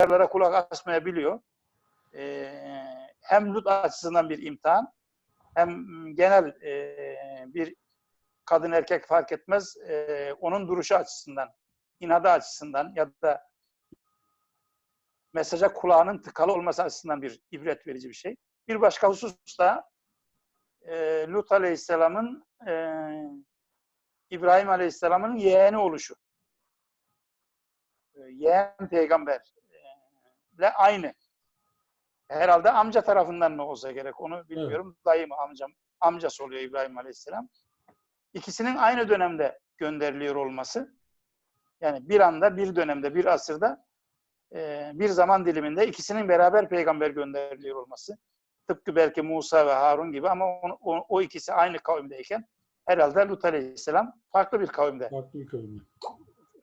uyarılara kulak asmayabiliyor. E, hem Lut açısından bir imtihan hem genel e, bir kadın erkek fark etmez e, onun duruşu açısından, inadı açısından ya da mesaja kulağının tıkalı olması açısından bir ibret verici bir şey. Bir başka husus da e, Lut Aleyhisselam'ın e, İbrahim Aleyhisselam'ın yeğeni oluşu. E, yeğen peygamberle aynı. Herhalde amca tarafından mı olsa gerek onu bilmiyorum. Dayı mı amcam, amcası oluyor İbrahim Aleyhisselam. İkisinin aynı dönemde gönderiliyor olması. Yani bir anda, bir dönemde, bir asırda e, bir zaman diliminde ikisinin beraber peygamber gönderiliyor olması. Tıpkı belki Musa ve Harun gibi ama o, o, o ikisi aynı kavimdeyken herhalde Lut Aleyhisselam farklı bir kavimde. Farklı bir kavimde.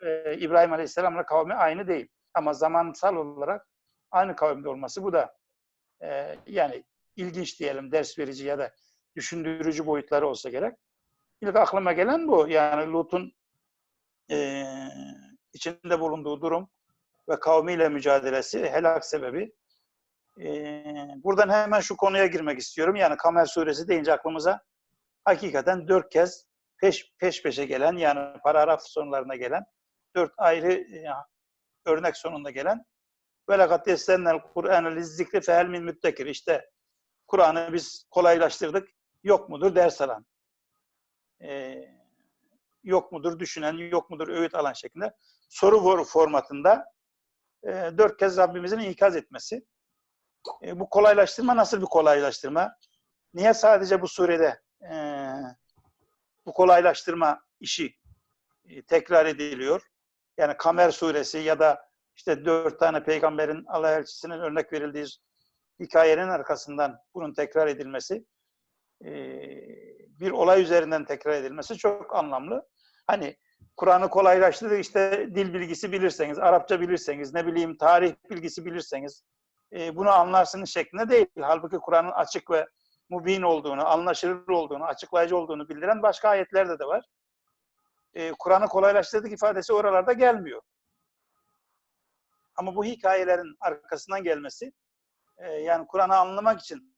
Ee, İbrahim Aleyhisselam'la kavmi aynı değil. Ama zamansal olarak aynı kavimde olması bu da e, yani ilginç diyelim, ders verici ya da düşündürücü boyutları olsa gerek. İlk aklıma gelen bu. Yani Lut'un e, içinde bulunduğu durum ve kavmiyle mücadelesi helak sebebi. Ee, buradan hemen şu konuya girmek istiyorum. Yani Kamer suresi deyince aklımıza hakikaten dört kez peş peş peşe gelen yani paragraf sonlarına gelen dört ayrı e, örnek sonunda gelen ve lekat yessennel Kur'an'ı lizzikri fehel min müttekir. İşte Kur'an'ı biz kolaylaştırdık. Yok mudur ders alan. Ee, yok mudur düşünen, yok mudur öğüt alan şeklinde soru formatında e, dört kez Rabbimizin ikaz etmesi. E, bu kolaylaştırma nasıl bir kolaylaştırma? Niye sadece bu surede e, bu kolaylaştırma işi e, tekrar ediliyor? Yani Kamer suresi ya da işte dört tane peygamberin Allah elçisinin örnek verildiği hikayenin arkasından bunun tekrar edilmesi e, bir olay üzerinden tekrar edilmesi çok anlamlı. Hani Kur'an'ı kolaylaştırdı işte dil bilgisi bilirseniz, Arapça bilirseniz, ne bileyim tarih bilgisi bilirseniz e, bunu anlarsınız şeklinde değil. Halbuki Kur'an'ın açık ve mubin olduğunu, anlaşılır olduğunu, açıklayıcı olduğunu bildiren başka ayetlerde de var. E, Kur'an'ı kolaylaştırdık ifadesi oralarda gelmiyor. Ama bu hikayelerin arkasından gelmesi, e, yani Kur'an'ı anlamak için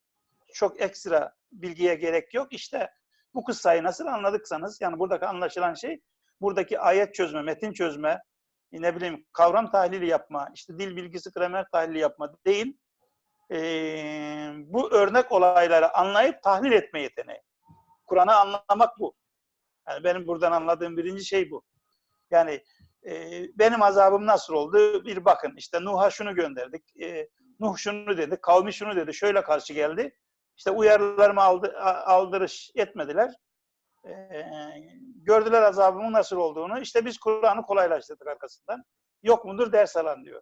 çok ekstra bilgiye gerek yok. İşte bu kıssayı nasıl anladıksanız, yani buradaki anlaşılan şey, buradaki ayet çözme, metin çözme, ne bileyim kavram tahlili yapma, işte dil bilgisi gramer tahlili yapma değil. E, bu örnek olayları anlayıp tahlil etme yeteneği. Kur'an'ı anlamak bu. Yani benim buradan anladığım birinci şey bu. Yani e, benim azabım nasıl oldu? Bir bakın işte Nuh'a şunu gönderdik. E, Nuh şunu dedi, kavmi şunu dedi, şöyle karşı geldi. İşte uyarılarımı aldı, aldırış etmediler. E, gördüler azabımın nasıl olduğunu. İşte biz Kur'an'ı kolaylaştırdık arkasından. Yok mudur ders alan diyor.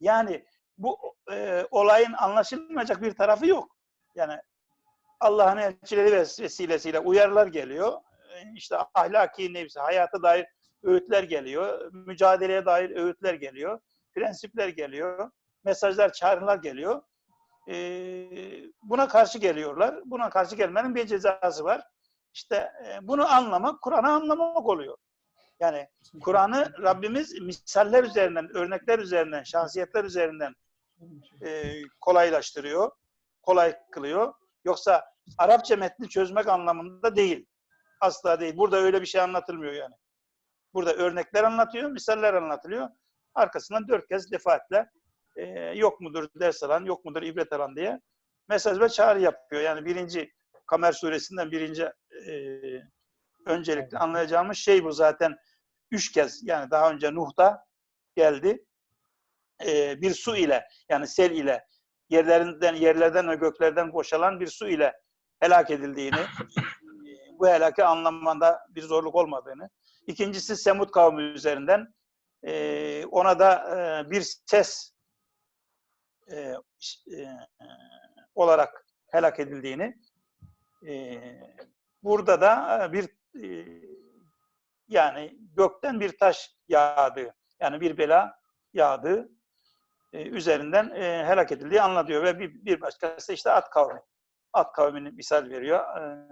Yani bu e, olayın anlaşılmayacak bir tarafı yok. Yani Allah'ın elçileri vesilesiyle uyarılar geliyor. İşte ahlaki nefsi, hayata dair öğütler geliyor. Mücadeleye dair öğütler geliyor. Prensipler geliyor. Mesajlar, çağrılar geliyor. E, buna karşı geliyorlar. Buna karşı gelmenin bir cezası var. İşte e, bunu anlamak, Kur'an'ı anlamak oluyor. Yani Kur'an'ı Rabbimiz misaller üzerinden, örnekler üzerinden, şahsiyetler üzerinden e, kolaylaştırıyor, kolay kılıyor. Yoksa Arapça metni çözmek anlamında değil. Asla değil. Burada öyle bir şey anlatılmıyor yani. Burada örnekler anlatıyor, misaller anlatılıyor. Arkasından dört kez defaatle e, yok mudur ders alan, yok mudur ibret alan diye mesaj ve çağrı yapıyor. Yani birinci Kamer suresinden birinci e, öncelikle anlayacağımız şey bu zaten. Üç kez yani daha önce Nuh'da geldi. E, bir su ile yani sel ile yerlerinden yerlerden ve göklerden boşalan bir su ile helak edildiğini, bu helaki anlamanda bir zorluk olmadığını. İkincisi Semud kavmi üzerinden e, ona da e, bir ses e, e, olarak helak edildiğini e, burada da bir e, yani gökten bir taş yağdı. Yani bir bela yağdı. E, üzerinden e, helak edildiği anlatıyor. Ve bir, bir başkası işte at kavmi. At kavmini misal veriyor. E,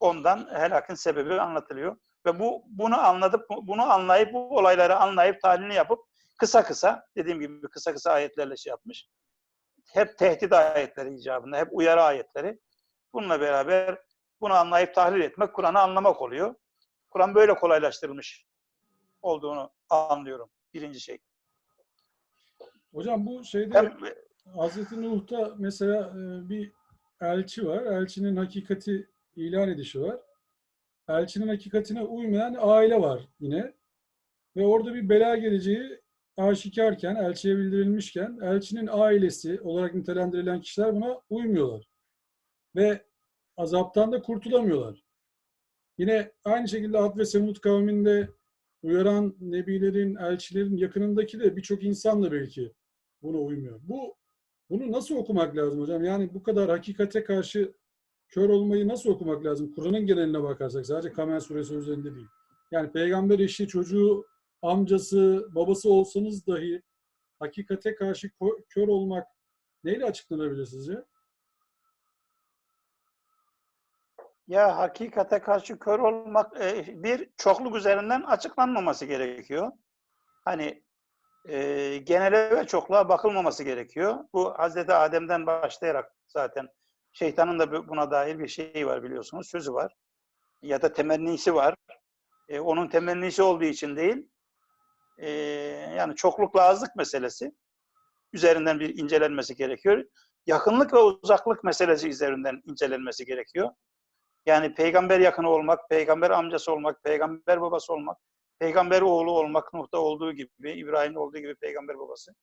ondan helakın sebebi anlatılıyor. Ve bu bunu anlatıp bunu anlayıp bu olayları anlayıp tahlilini yapıp kısa kısa dediğim gibi kısa kısa ayetlerle şey yapmış. Hep tehdit ayetleri icabında, hep uyarı ayetleri. Bununla beraber bunu anlayıp tahlil etmek, Kur'an'ı anlamak oluyor. Kur'an böyle kolaylaştırılmış olduğunu anlıyorum. Birinci şey. Hocam bu şeyde Hem, Hazreti Nuh'ta mesela e, bir elçi var. Elçinin hakikati ilan edişi var. Elçinin hakikatine uymayan aile var yine. Ve orada bir bela geleceği aşikarken, elçiye bildirilmişken elçinin ailesi olarak nitelendirilen kişiler buna uymuyorlar. Ve azaptan da kurtulamıyorlar. Yine aynı şekilde Ad ve Semud kavminde uyaran nebilerin, elçilerin yakınındaki de birçok insan da belki buna uymuyor. Bu bunu nasıl okumak lazım hocam? Yani bu kadar hakikate karşı kör olmayı nasıl okumak lazım? Kur'an'ın geneline bakarsak sadece Kamer suresi üzerinde değil. Yani peygamber eşi, çocuğu, amcası, babası olsanız dahi hakikate karşı kör olmak neyle açıklanabilir sizce? Ya hakikate karşı kör olmak e, bir çokluk üzerinden açıklanmaması gerekiyor. Hani e, genele ve çokluğa bakılmaması gerekiyor. Bu Hazreti Adem'den başlayarak zaten şeytanın da bu- buna dair bir şeyi var biliyorsunuz, sözü var. Ya da temennisi var. E, onun temennisi olduğu için değil, e, yani çoklukla azlık meselesi üzerinden bir incelenmesi gerekiyor. Yakınlık ve uzaklık meselesi üzerinden incelenmesi gerekiyor. Yani peygamber yakını olmak, peygamber amcası olmak, peygamber babası olmak, peygamber oğlu olmak Nuh'ta olduğu gibi, İbrahim'de olduğu gibi peygamber babası.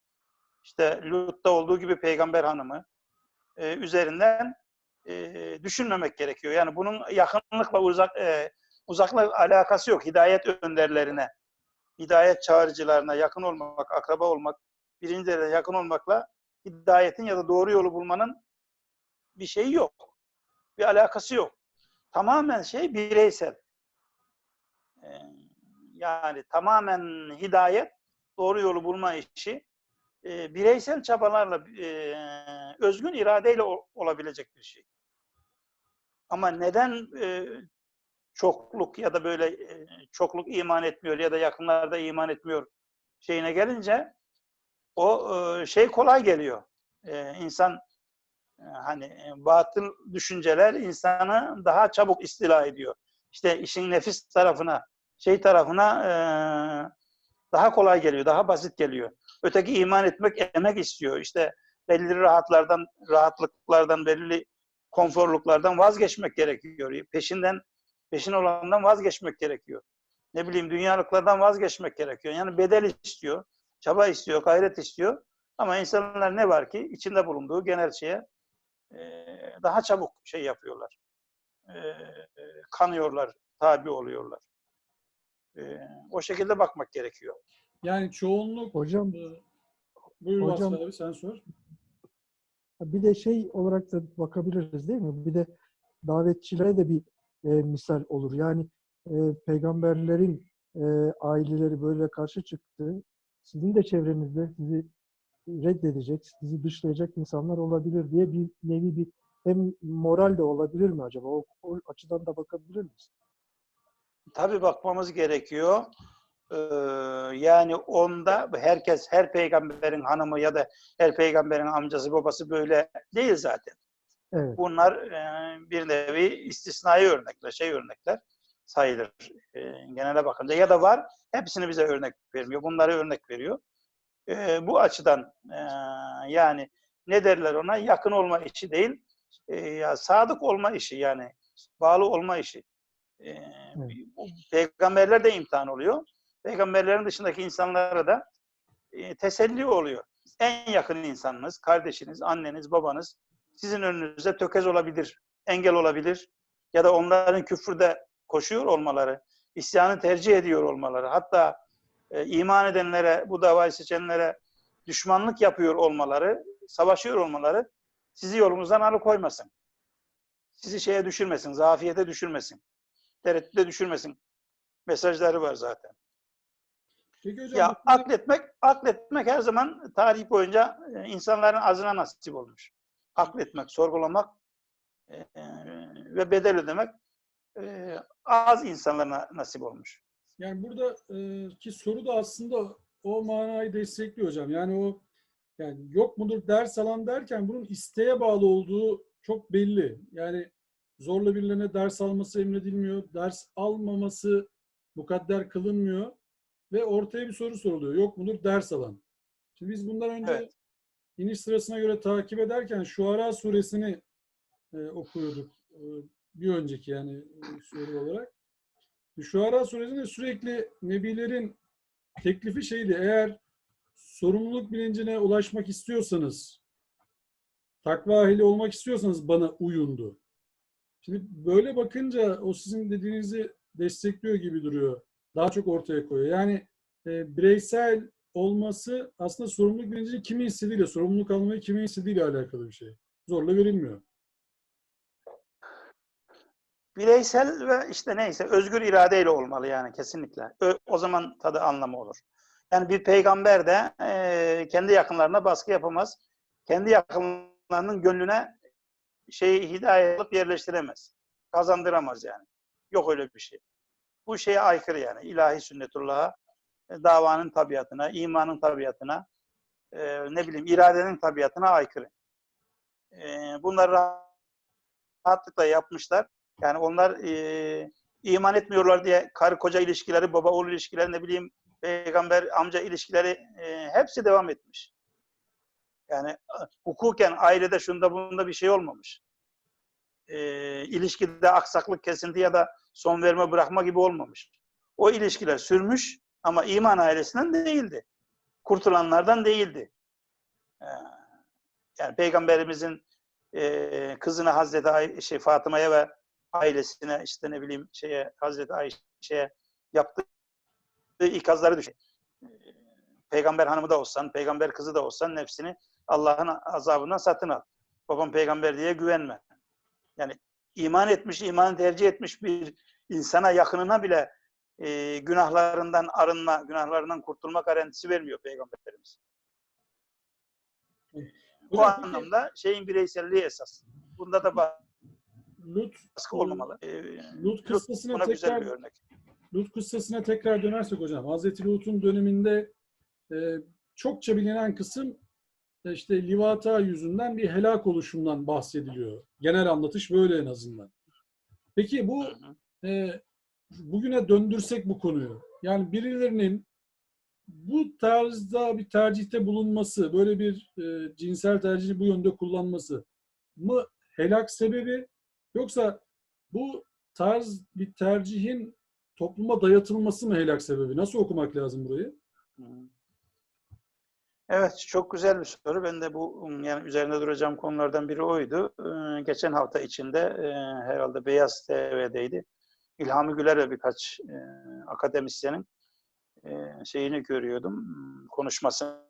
İşte Lut'ta olduğu gibi peygamber hanımı e, üzerinden e, düşünmemek gerekiyor. Yani bunun yakınlıkla uzak e, uzaklık alakası yok. Hidayet önderlerine, hidayet çağrıcılarına yakın olmak, akraba olmak, birinci derece yakın olmakla hidayetin ya da doğru yolu bulmanın bir şeyi yok. Bir alakası yok tamamen şey bireysel. Ee, Yani tamamen hidayet, doğru yolu bulma işi e, bireysel çabalarla, e, özgün iradeyle olabilecek bir şey. Ama neden e, çokluk ya da böyle çokluk iman etmiyor ya da yakınlarda iman etmiyor şeyine gelince o şey kolay geliyor. E, insan e, hani batıl düşünceler insanı daha çabuk istila ediyor. İşte işin nefis tarafına, şey tarafına daha kolay geliyor, daha basit geliyor. Öteki iman etmek emek istiyor. İşte belirli rahatlardan, rahatlıklardan, belirli konforluklardan vazgeçmek gerekiyor. Peşinden, peşin olandan vazgeçmek gerekiyor. Ne bileyim dünyalıklardan vazgeçmek gerekiyor. Yani bedel istiyor, çaba istiyor, gayret istiyor. Ama insanlar ne var ki içinde bulunduğu genel şeye e, daha çabuk şey yapıyorlar. E, e, kanıyorlar, tabi oluyorlar. O şekilde bakmak gerekiyor. Yani çoğunluk Hocam e, buyur Hocam- abi sen sor. bir de şey olarak da bakabiliriz değil mi? Bir de davetçilere de bir e, misal olur. Yani e, peygamberlerin e, aileleri böyle karşı çıktı. Sizin de çevrenizde sizi reddedecek, sizi dışlayacak insanlar olabilir diye bir nevi bir hem moral de olabilir mi acaba? O, o açıdan da bakabilir miyiz? Tabii bakmamız gerekiyor. Ee, yani onda herkes, her peygamberin hanımı ya da her peygamberin amcası, babası böyle değil zaten. Evet. Bunlar e, bir nevi istisnai örnekler, şey örnekler sayılır e, genele bakınca. Ya da var, hepsini bize örnek vermiyor. Bunları örnek veriyor. E, bu açıdan e, yani ne derler ona? Yakın olma işi değil, e, ya sadık olma işi yani bağlı olma işi. E, bu Peygamberler de imtihan oluyor. Peygamberlerin dışındaki insanlara da e, teselli oluyor. En yakın insanınız, kardeşiniz, anneniz, babanız sizin önünüzde tökez olabilir, engel olabilir ya da onların küfürde koşuyor olmaları, isyanı tercih ediyor olmaları, hatta e, iman edenlere, bu davayı seçenlere düşmanlık yapıyor olmaları, savaşıyor olmaları sizi yolunuzdan alıkoymasın. Sizi şeye düşürmesin, zafiyete düşürmesin, tereddüte düşürmesin. Mesajları var zaten. Peki hocam Ya bu akletmek, akletmek her zaman tarih boyunca e, insanların azına nasip olmuş. Akletmek, sorgulamak e, e, ve bedel ödemek e, az insanlara nasip olmuş. Yani burada e, ki soru da aslında o manayı destekliyor hocam. Yani o yani yok mudur ders alan derken bunun isteğe bağlı olduğu çok belli. Yani zorla birilerine ders alması emredilmiyor. Ders almaması mukadder kılınmıyor. Ve ortaya bir soru soruluyor. Yok mudur ders alan? Şimdi biz bundan önce Evet. iniş sırasına göre takip ederken Şuara suresini e, okuyorduk. E, bir önceki yani e, sure olarak. Şuara suresinde sürekli nebilerin teklifi şeydi. Eğer sorumluluk bilincine ulaşmak istiyorsanız, takva ehli olmak istiyorsanız bana uyundu. Şimdi böyle bakınca o sizin dediğinizi destekliyor gibi duruyor. Daha çok ortaya koyuyor. Yani e, bireysel olması aslında sorumluluk bilincini kimin istediğiyle, sorumluluk almayı kimin istediğiyle alakalı bir şey. Zorla verilmiyor. Bireysel ve işte neyse özgür iradeyle olmalı yani kesinlikle. Ö- o zaman tadı anlamı olur. Yani bir peygamber de e, kendi yakınlarına baskı yapamaz. Kendi yakınlarının gönlüne şeyi hidayet alıp yerleştiremez. Kazandıramaz yani. Yok öyle bir şey. Bu şeye aykırı yani. İlahi sünnetullah'a, e, davanın tabiatına, imanın tabiatına, e, ne bileyim iradenin tabiatına aykırı. E, bunları rahatlıkla yapmışlar. Yani onlar e, iman etmiyorlar diye karı koca ilişkileri, baba oğul ilişkileri, ne bileyim peygamber amca ilişkileri hepsi devam etmiş. Yani hukuken ailede şunda bunda bir şey olmamış. E, ilişkide aksaklık, kesinti ya da son verme bırakma gibi olmamış. O ilişkiler sürmüş ama iman ailesinden değildi. Kurtulanlardan değildi. E, yani peygamberimizin e, kızına Hazreti Ay- şey, Fatıma'ya ve ailesine işte ne bileyim şeye Hazreti Ayşe'ye yaptığı ikazları düşün. Ee, Peygamber hanımı da olsan, peygamber kızı da olsan nefsini Allah'ın azabından satın al. Babam peygamber diye güvenme. Yani iman etmiş, imanı tercih etmiş bir insana yakınına bile e, günahlarından arınma, günahlarından kurtulma garantisi vermiyor peygamberimiz. Bu peki, anlamda şeyin bireyselliği esas. Bunda da Lut, baskı olmamalı. Ee, Lut Lut kıssasına güzel tekrar bir örnek. Lut kıssasına tekrar dönersek hocam. Hazreti Lut'un döneminde e, çokça bilinen kısım e, işte livata yüzünden bir helak oluşundan bahsediliyor. Genel anlatış böyle en azından. Peki bu e, bugüne döndürsek bu konuyu. Yani birilerinin bu tarzda bir tercihte bulunması, böyle bir e, cinsel tercihi bu yönde kullanması mı helak sebebi yoksa bu tarz bir tercihin topluma dayatılması mı helak sebebi? Nasıl okumak lazım burayı? Evet, çok güzel bir soru. Ben de bu yani üzerinde duracağım konulardan biri oydu. Ee, geçen hafta içinde e, herhalde Beyaz TV'deydi. İlhami Güler ve birkaç e, akademisyenin e, şeyini görüyordum, konuşmasını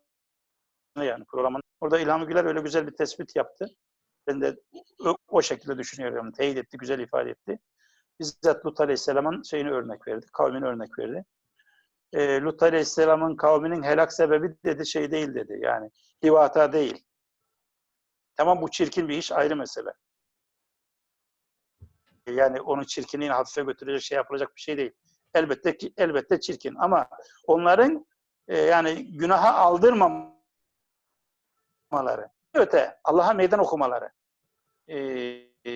yani programın. Orada İlhami Güler öyle güzel bir tespit yaptı. Ben de o, o şekilde düşünüyorum. Teyit etti, güzel ifade etti. Bizzat Lut Aleyhisselam'ın şeyini örnek verdi, kavmini örnek verdi e, Lut Aleyhisselam'ın kavminin helak sebebi dedi şey değil dedi. Yani livata değil. Tamam bu çirkin bir iş ayrı mesele. Yani onun çirkinliğini hafife götürecek şey yapılacak bir şey değil. Elbette ki elbette çirkin ama onların e, yani günaha aldırmamaları, öte Allah'a meydan okumaları e, e,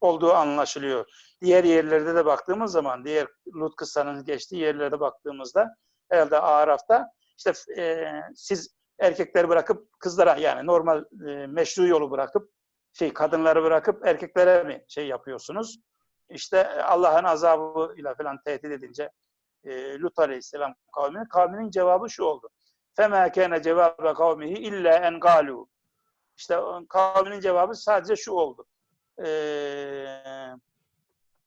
olduğu anlaşılıyor. Diğer yerlerde de baktığımız zaman, diğer Lut kıssanın geçtiği yerlerde baktığımızda herhalde Araf'ta işte e, siz erkekleri bırakıp kızlara yani normal e, meşru yolu bırakıp şey kadınları bırakıp erkeklere mi şey yapıyorsunuz? İşte e, Allah'ın azabı ile falan tehdit edince e, Lut Aleyhisselam kavminin kavminin cevabı şu oldu. Fema kana cevabe kavmihi illa en galu. İşte kavminin cevabı sadece şu oldu. Eee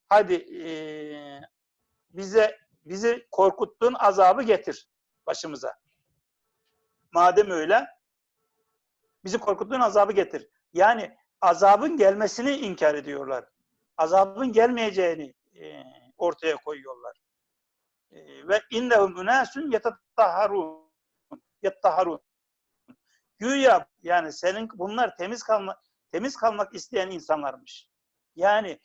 hadi eee, bize bizi korkuttuğun azabı getir başımıza. Madem öyle bizi korkuttuğun azabı getir. Yani azabın gelmesini inkar ediyorlar. Azabın gelmeyeceğini eee, ortaya koyuyorlar. Eee, ve innehum unasun yetatahharun. Yettaharun. Güya yani senin bunlar temiz kalma temiz kalmak isteyen insanlarmış. Yani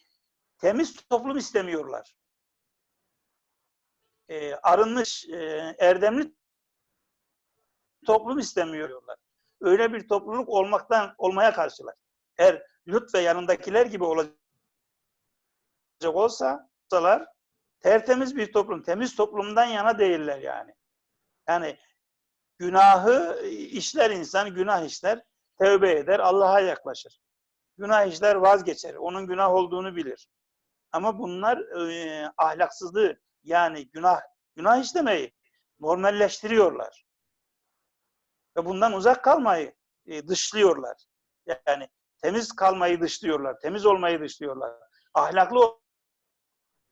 temiz toplum istemiyorlar. e, arınmış, e, erdemli toplum istemiyorlar. Öyle bir topluluk olmaktan olmaya karşılar. Eğer Lut ve yanındakiler gibi olacak olsa olsalar tertemiz bir toplum, temiz toplumdan yana değiller yani. Yani günahı işler insan, günah işler, tövbe eder, Allah'a yaklaşır. Günah işler vazgeçer, onun günah olduğunu bilir. Ama bunlar e, ahlaksızlığı yani günah günah işlemeyi normalleştiriyorlar. Ve bundan uzak kalmayı e, dışlıyorlar. Yani temiz kalmayı dışlıyorlar, temiz olmayı dışlıyorlar. Ahlaklı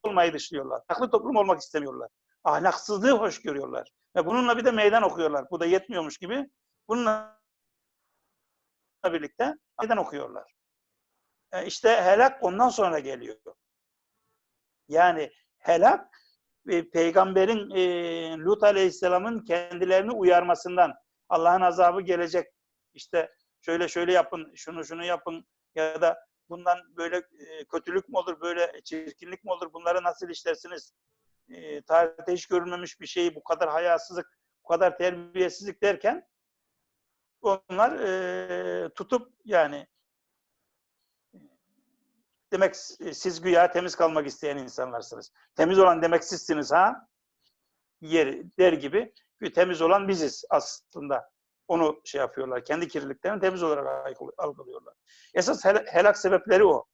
olmayı dışlıyorlar. Ahlaklı toplum olmak istemiyorlar. Ahlaksızlığı hoş görüyorlar. Ve bununla bir de meydan okuyorlar. Bu da yetmiyormuş gibi. Bununla birlikte meydan okuyorlar. E işte helak ondan sonra geliyor. Yani helak e, peygamberin e, Lut Aleyhisselam'ın kendilerini uyarmasından Allah'ın azabı gelecek. İşte şöyle şöyle yapın, şunu şunu yapın ya da bundan böyle e, kötülük mü olur, böyle çirkinlik mi olur, bunları nasıl işlersiniz? E, tarihte hiç görülmemiş bir şeyi bu kadar hayasızlık, bu kadar terbiyesizlik derken onlar e, tutup yani demek siz güya temiz kalmak isteyen insanlarsınız. Temiz olan demek sizsiniz ha? Yer, der gibi temiz olan biziz aslında. Onu şey yapıyorlar. Kendi kirliliklerini temiz olarak algılıyorlar. Esas hel- helak sebepleri o.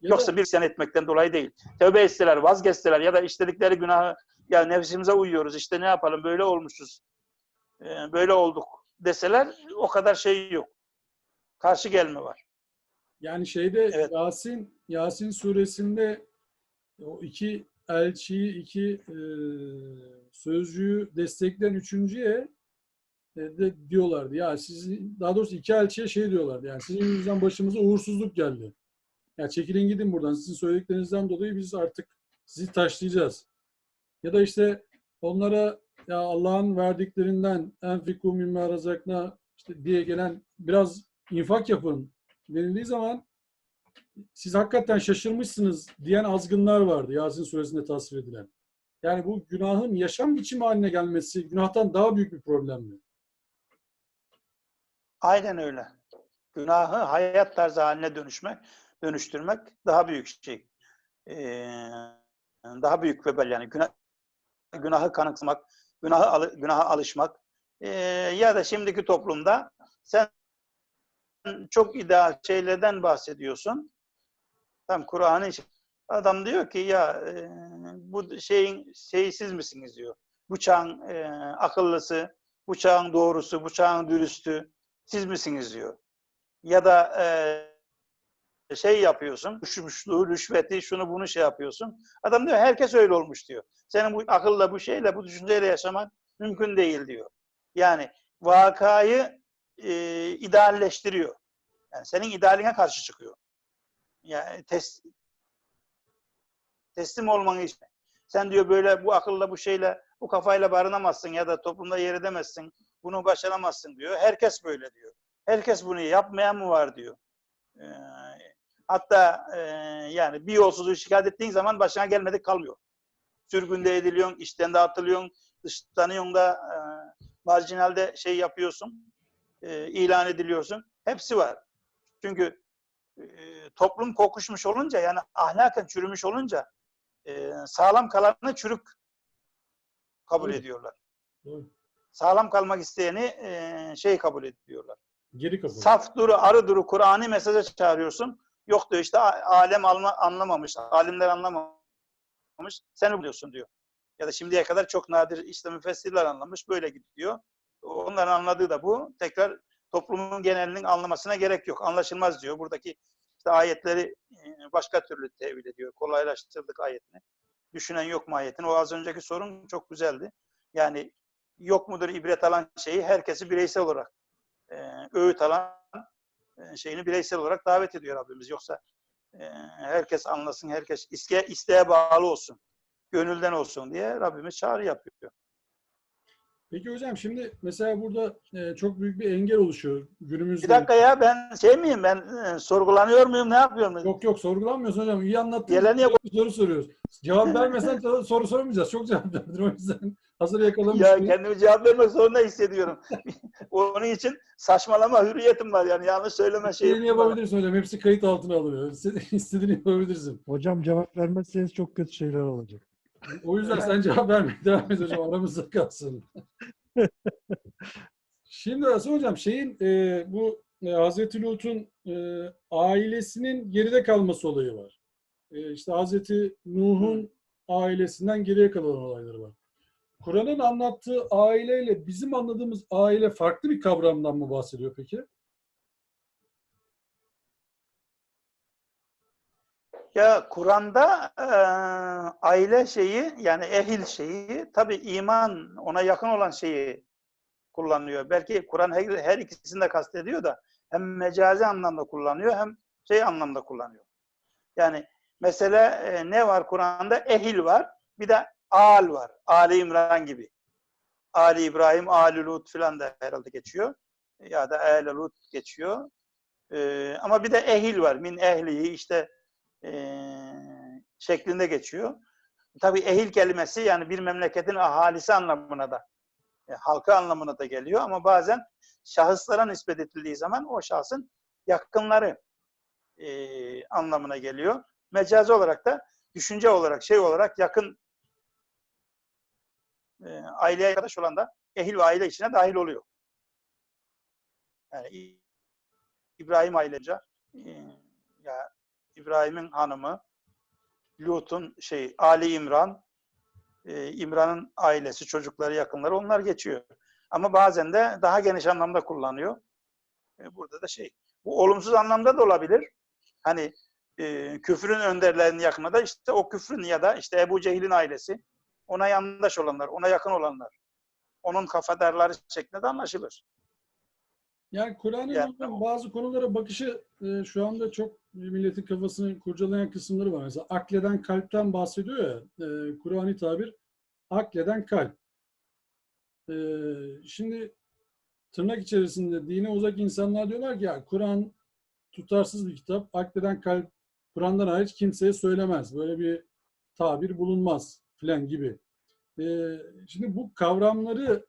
Yoksa bir isyan etmekten dolayı değil. Tövbe etseler, vazgeçseler ya da işledikleri günahı ya nefsimize uyuyoruz işte ne yapalım böyle olmuşuz. E, Böyle olduk deseler o kadar şey yok. Karşı gelme var. Yani şeyde Evet. Yasin Yasin suresinde o iki elçiyi, iki e, sözcüğü destekleyen üçüncüye e, de diyorlardı. Ya sizin daha doğrusu iki elçiye şey diyorlardı. Yani sizin yüzünüzden başımıza uğursuzluk geldi. Ya çekilin gidin buradan. Sizin söylediklerinizden dolayı biz artık sizi taşlayacağız. Ya da işte onlara ya Allah'ın verdiklerinden enfiku mimme razakna işte diye gelen biraz infak yapın denildiği zaman siz hakikaten şaşırmışsınız diyen azgınlar vardı Yasin suresinde tasvir edilen. Yani bu günahın yaşam biçimi haline gelmesi günahtan daha büyük bir problem mi? Aynen öyle. Günahı hayat tarzı haline dönüşmek, dönüştürmek daha büyük şey. Ee, daha büyük vebal yani günah, günahı kanıksamak, günahı alı- günaha alışmak. Ee, ya da şimdiki toplumda sen çok ideal şeylerden bahsediyorsun. Tam Kur'an'ın. Adam diyor ki ya e, bu şeyin şeyi siz misiniz diyor. Bu çağın e, akıllısı, bu çağın doğrusu, bu çağın dürüstü siz misiniz diyor. Ya da e, şey yapıyorsun, rüşmüşlüğü, rüşveti, şunu bunu şey yapıyorsun. Adam diyor herkes öyle olmuş diyor. Senin bu akılla, bu şeyle, bu düşünceyle yaşaman mümkün değil diyor. Yani vakayı e, idealleştiriyor. Yani senin idealine karşı çıkıyor. Yani tes, teslim olmanı işte. Sen diyor böyle bu akılla, bu şeyle, bu kafayla barınamazsın ya da toplumda yer edemezsin. Bunu başaramazsın diyor. Herkes böyle diyor. Herkes bunu yapmayan mı var diyor. Ee, hatta e, yani bir yolsuzluğu şikayet ettiğin zaman başına gelmedik kalmıyor. Sürgünde ediliyorsun, işten de atılıyorsun, dışlanıyorsun da e, marjinalde şey yapıyorsun, e, ilan ediliyorsun. Hepsi var. Çünkü e, toplum kokuşmuş olunca yani ahlaken çürümüş olunca e, sağlam kalanı çürük kabul Evet. ediyorlar. Doğru. Sağlam kalmak isteyeni e, şey kabul ediyorlar. Geri kapı. Saf duru, arı duru Kur'an'ı mesaja çağırıyorsun. Yok diyor işte alem alma, anlamamış, alimler anlamamış. Sen mi biliyorsun diyor. Ya da şimdiye kadar çok nadir işte müfessirler anlamış. Böyle gidiyor. Onların anladığı da bu. Tekrar toplumun genelinin anlamasına gerek yok. Anlaşılmaz diyor. Buradaki işte ayetleri e, başka türlü tevil ediyor. Kolaylaştırdık ayetini. Düşünen yok mu ayetini? O az önceki sorun çok güzeldi. Yani yok mudur ibret alan şeyi herkesi bireysel olarak e, öğüt alan şeyini bireysel olarak davet ediyor Rabbimiz. Yoksa e, herkes anlasın, herkes isteğe, isteğe bağlı olsun, gönülden olsun diye Rabbimiz çağrı yapıyor. Peki hocam şimdi mesela burada e, çok büyük bir engel oluşuyor günümüzde. Bir dakika ya ben şey miyim ben e, sorgulanıyor muyum ne yapıyorum? Yok yok sorgulanmıyorsun hocam. İyi anlattın. Gelen yok. Soru soruyoruz. Cevap vermesen soru soramayacağız. Çok cevap verdin o yüzden. Hazır Ya yakalamışsın. kendimi cevap vermek zorunda hissediyorum. Onun için saçmalama hürriyetim var yani yanlış söyleme İstediğini şeyim var. yapabilirsin hocam. Hepsi kayıt altına alınıyor. İstediğini, istediğini yapabilirsin. Hocam cevap vermezseniz çok kötü şeyler olacak. O yüzden sen cevap vermeye devam et hocam. Aramızda kalsın. Şimdi Hasan hocam şeyin e, bu e, Hazreti Lut'un e, ailesinin geride kalması olayı var. E, işte Hazreti Nuh'un ailesinden geriye kalan olayları var. Kur'an'ın anlattığı aileyle bizim anladığımız aile farklı bir kavramdan mı bahsediyor peki? Ya Kur'an'da e, aile şeyi yani ehil şeyi tabi iman ona yakın olan şeyi kullanıyor. Belki Kur'an her, her ikisini de kastediyor da hem mecazi anlamda kullanıyor hem şey anlamda kullanıyor. Yani mesela e, ne var Kur'an'da? Ehil var. Bir de al var. Ali İmran gibi. Ali İbrahim, Ali Lut filan da herhalde geçiyor. Ya da Ali Lut geçiyor. E, ama bir de ehil var. Min ehlihi işte e, şeklinde geçiyor. Tabii ehil kelimesi yani bir memleketin ahalisi anlamına da e, halkı anlamına da geliyor ama bazen şahıslara nispet edildiği zaman o şahsın yakınları e, anlamına geliyor. Mecazi olarak da düşünce olarak şey olarak yakın e, aileye arkadaş olan da ehil ve aile içine dahil oluyor. Yani İbrahim ailece e, ya İbrahim'in hanımı, Lut'un şey Ali İmran, e, İmran'ın ailesi, çocukları, yakınları onlar geçiyor. Ama bazen de daha geniş anlamda kullanıyor. E, burada da şey, bu olumsuz anlamda da olabilir. Hani e, küfrün önderlerinin yakını da işte o küfrün ya da işte Ebu Cehil'in ailesi, ona yandaş olanlar, ona yakın olanlar, onun kafadarları şeklinde de anlaşılır. Yani Kur'an'ın Yani o- bazı konulara bakışı e, şu anda çok milletin kafasını kurcalayan kısımları var. Mesela akleden kalpten bahsediyor ya, e, Kur'an'ı tabir akleden kalp. E, şimdi tırnak içerisinde dine uzak insanlar diyorlar ki ya Kur'an tutarsız bir kitap, akleden kalp Kur'an'dan hariç kimseye söylemez. Böyle bir tabir bulunmaz filan gibi. E, şimdi bu kavramları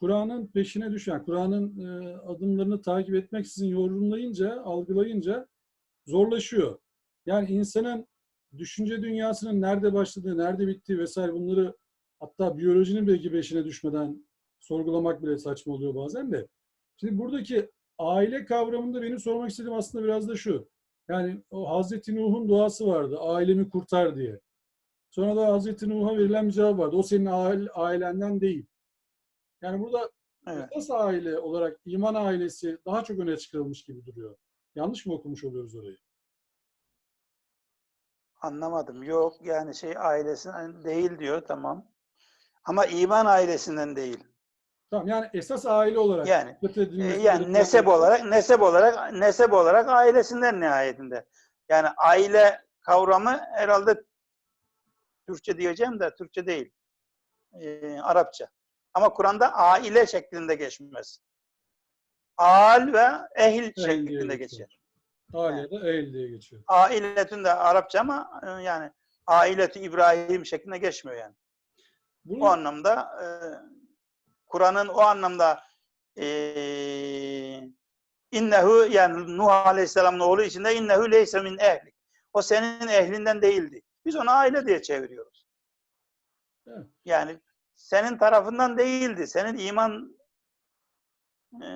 Kur'an'ın peşine düşen, Kur'an'ın e, adımlarını takip etmeksizin yorumlayınca, algılayınca zorlaşıyor. Yani insanın düşünce dünyasının nerede başladığı, nerede bittiği vesaire bunları hatta biyolojinin belki peşine düşmeden sorgulamak bile saçma oluyor bazen de. Şimdi buradaki aile kavramında benim sormak istediğim aslında biraz da şu. Yani o Hazreti Nuh'un duası vardı. Ailemi kurtar diye. Sonra da Hazreti Nuh'a verilen bir cevap vardı. O senin aile- ailenden değil. Yani burada Evet. esas aile olarak iman ailesi daha çok öne çıkarılmış gibi duruyor. Yanlış mı okumuş oluyoruz orayı? Anlamadım. Yok yani şey ailesinden değil diyor tamam. Ama iman ailesinden değil. Tamam yani esas aile olarak Yani e, yani nesep olarak nesep olarak nesep olarak ailesinden nihayetinde. Yani aile kavramı herhalde Türkçe diyeceğim de Türkçe değil. E, Arapça. Ama Kur'an'da aile şeklinde geçmez. Al ve ehil şeklinde geçer. aile de ehl diye geçiyor. Ailetün de Arapça ama e, yani ailetü İbrahim şeklinde geçmiyor yani. Bunu O anlamda e, Kur'an'ın o anlamda e, innehu yani Nuh Aleyhisselam'ın oğlu içinde innehu leyse min ehlik. O senin ehlinden değildi. Biz onu aile diye çeviriyoruz. Evet. Yani senin tarafından değildi. Senin iman e,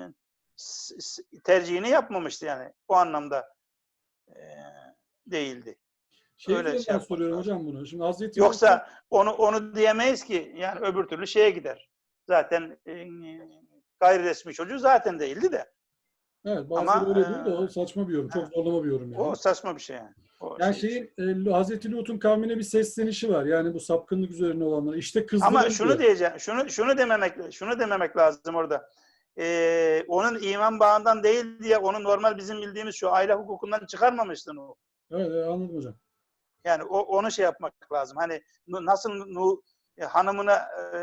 tercihini yapmamıştı yani. O anlamda e, değildi. şey öyle şey soruyorum lazım. hocam bunu. Şimdi Hazreti Yoksa onu onu diyemeyiz ki yani öbür türlü şeye gider. Zaten e, gayri resmi çocuğu zaten değildi de. evet, bazıları ama, öyle diyor da o e, saçma bir yorum. Çok zorlama bir yorum yani. O saçma bir şey yani. O Yani şey- şeyin e, Hazreti Lut'un kavmine bir seslenişi var. Yani bu sapkınlık üzerine olanlar. İşte kızların Ama şunu diyor. diyeceğim, şunu şunu dememek şunu dememek lazım orada. Ee, onun iman bağından değil diye onu normal bizim bildiğimiz şu aile hukukundan çıkarmamıştın o. Evet, evet, anladım hocam. Yani o, onu şey yapmak lazım. Hani nasıl nu, e, hanımına e,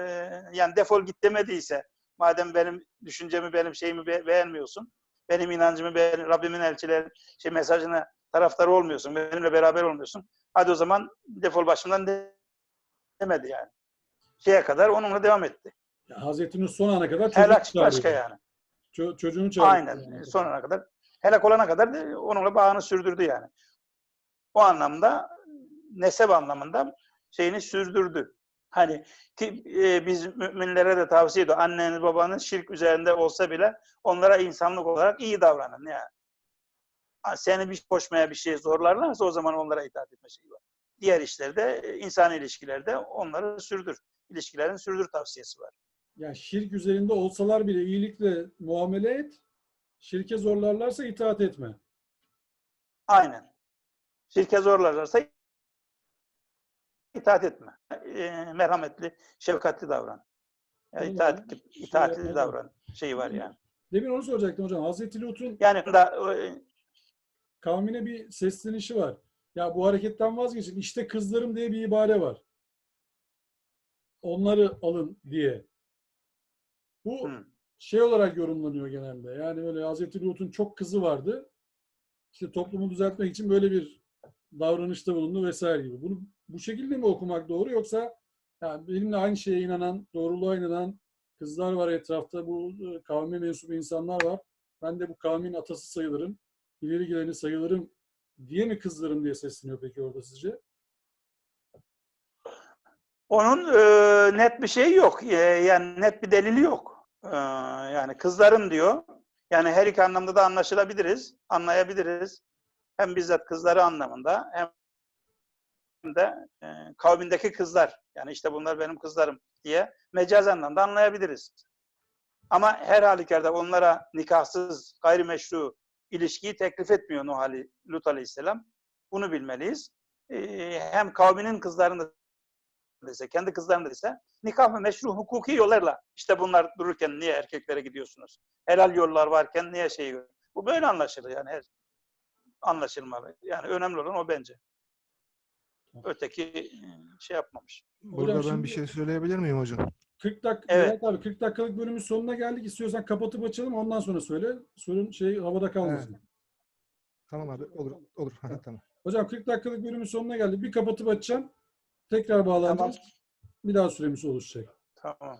yani defol git demediyse madem benim düşüncemi benim şeyimi be- beğenmiyorsun benim inancımı beğen, Rabbimin elçileri şey mesajına taraftarı olmuyorsun benimle beraber olmuyorsun hadi o zaman defol başımdan de- demedi yani şeye kadar onunla devam etti. Ya Hazreti Nuh son ana kadar çocuğunu Helak çağırıyor. başka yani. Ço- çocuğunu çağırıyor. Aynen. Sonuna kadar. Helak olana kadar da onunla bağını sürdürdü yani. O anlamda nesep anlamında şeyini sürdürdü. Hani ki e, biz müminlere de tavsiye ediyor. Anneniz babanız şirk üzerinde olsa bile onlara insanlık olarak iyi davranın yani. Seni bir koşmaya bir şey zorlarlarsa o zaman onlara itaat etme şeyi var. Diğer işlerde, e, insan ilişkilerde onları sürdür. İlişkilerin sürdür tavsiyesi var. Ya şirk üzerinde olsalar bile iyilikle muamele et. Şirke zorlarlarsa itaat etme. Aynen. Şirke zorlarlarsa itaat etme. E, merhametli, şefkatli davran. Yani itaat, şey itaatli davran. Şeyi var yani. Demin onu soracaktım hocam. Hazreti Lut'un Yani da e, kavmine bir seslenişi var. Ya bu hareketten vazgeçin. İşte kızlarım diye bir ibare var. Onları alın diye. Bu hı, şey olarak yorumlanıyor genelde. Yani böyle Hazreti Lut'un çok kızı vardı. İşte toplumu düzeltmek için böyle bir davranışta bulundu vesaire gibi. Bunu bu şekilde mi okumak doğru yoksa yani benimle aynı şeye inanan, doğruluğa inanan kızlar var etrafta. Bu e, kavme mensup insanlar var. Ben de bu kavmin atası sayılırım. İleri geleni sayılırım diye mi kızlarım diye sesleniyor peki orada sizce? onun e, net bir şey yok. E, yani net bir delili yok. E, yani kızlarım diyor. Yani her iki anlamda da anlaşılabiliriz, anlayabiliriz. Hem bizzat kızları anlamında hem de e, kavmindeki kızlar. Yani işte bunlar benim kızlarım diye mecaz anlamda anlayabiliriz. Ama her halükarda onlara nikahsız, gayrimeşru ilişkiyi teklif etmiyor Nuh Ali, Lut Aleyhisselam. Bunu bilmeliyiz. E, hem kavminin kızlarını ise, kendi kızlarını ise nikah ve meşru hukuki yollarla işte bunlar dururken niye erkeklere gidiyorsunuz? Helal yollar varken niye şey Bu böyle anlaşılır yani her anlaşılmalı. Yani önemli olan o bence. Öteki e, şey yapmamış. Burada ben şimdi- bir şey söyleyebilir miyim hocam? 40 dakika Evet. evet. abi 40 dakikalık bölümün sonuna geldik. İstiyorsan kapatıp açalım ondan sonra söyle. Sorun şey havada kalmasın. Tamam abi olur olur. tamam. Hocam 40 dakikalık bölümün sonuna geldik. Bir kapatıp açacağım. Tekrar bağlanacağız. Bir daha süremiz oluşacak. Tamam.